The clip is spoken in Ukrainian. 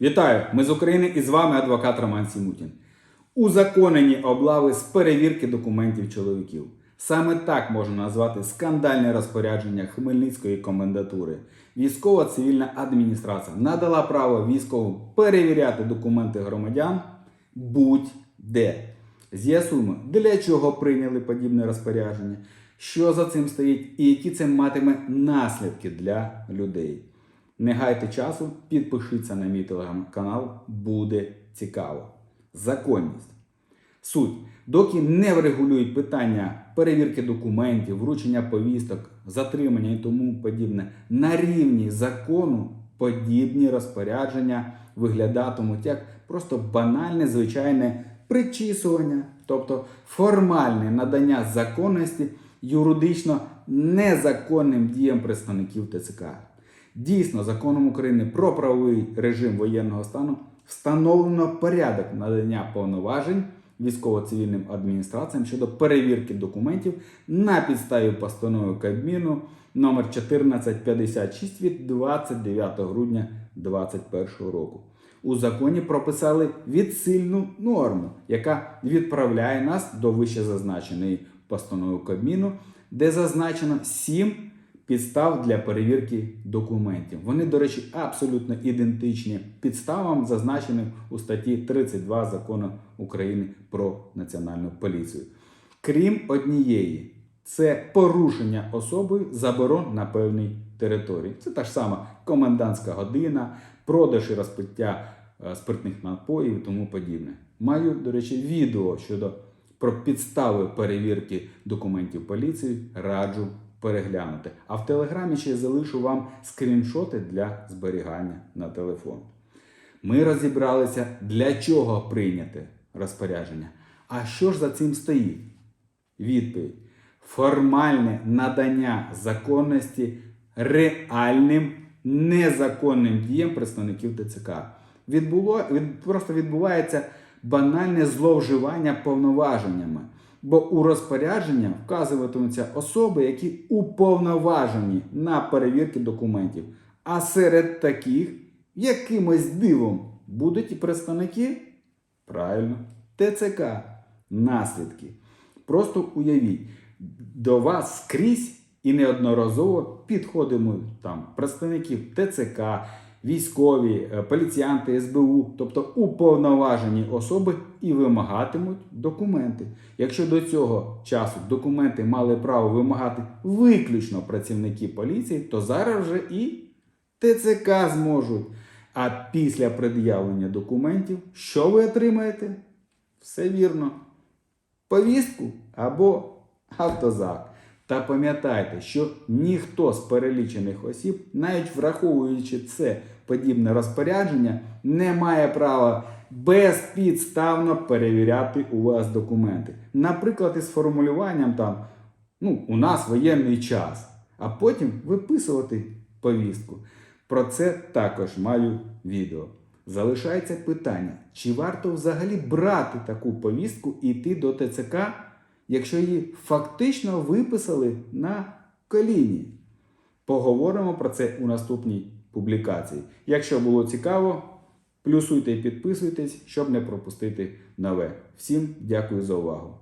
Вітаю! Ми з України і з вами адвокат Роман Сімутін. Узаконені облави з перевірки документів чоловіків. Саме так можна назвати скандальне розпорядження Хмельницької комендатури. Військова цивільна адміністрація надала право військовим перевіряти документи громадян будь-де. З'ясуємо, для чого прийняли подібне розпорядження, що за цим стоїть і які це матиме наслідки для людей. Не гайте часу, підпишіться на мій телеграм-канал, буде цікаво. Законність. Суть. Доки не врегулюють питання перевірки документів, вручення повісток, затримання і тому подібне на рівні закону, подібні розпорядження виглядатимуть як просто банальне звичайне причісування, тобто формальне надання законності юридично незаконним діям представників ТЦК. Дійсно, законом України про правовий режим воєнного стану встановлено порядок надання повноважень військово-цивільним адміністраціям щодо перевірки документів на підставі постанови Кабміну номер 1456 від 29 грудня 2021 року. У законі прописали відсильну норму, яка відправляє нас до вищезазначеної постанови Кабміну, де зазначено 7 підстав для перевірки документів. Вони, до речі, абсолютно ідентичні підставам, зазначеним у статті 32 закону України про національну поліцію. Крім однієї, це порушення особи заборон на певній території. Це та ж сама комендантська година, продаж і розпиття е, спиртних напоїв і тому подібне. Маю, до речі, відео щодо про підстави перевірки документів поліції раджу переглянути. А в телеграмі ще залишу вам скріншоти для зберігання на телефон. Ми розібралися, для чого прийняти розпорядження. А що ж за цим стоїть? Відповідь: формальне надання законності реальним незаконним діям представників ТЦК. Відбуло, від, просто відбувається банальне зловживання повноваженнями. Бо у розпорядження вказуватимуться особи, які уповноважені на перевірки документів. А серед таких якимось дивом будуть і представники правильно, ТЦК. Наслідки. Просто уявіть, до вас скрізь і неодноразово підходимо там представників ТЦК, військові, е, поліціянти, СБУ, тобто уповноважені особи і вимагатимуть документи. Якщо до цього часу документи мали право вимагати виключно працівники поліції, то зараз вже і ТЦК зможуть. А після пред'явлення документів, що ви отримаєте? Все вірно. Повістку або автозак. Та пам'ятайте, що ніхто з перелічених осіб, навіть враховуючи це подібне розпорядження, не має права безпідставно перевіряти у вас документи. Наприклад, із формулюванням там ну, у нас воєнний час, а потім виписувати повістку. Про це також маю відео. Залишається питання, чи варто взагалі брати таку повістку і йти до ТЦК, якщо її фактично виписали на коліні. Поговоримо про це у наступній публікації. Якщо було цікаво, плюсуйте і підписуйтесь, щоб не пропустити нове. Всім дякую за увагу.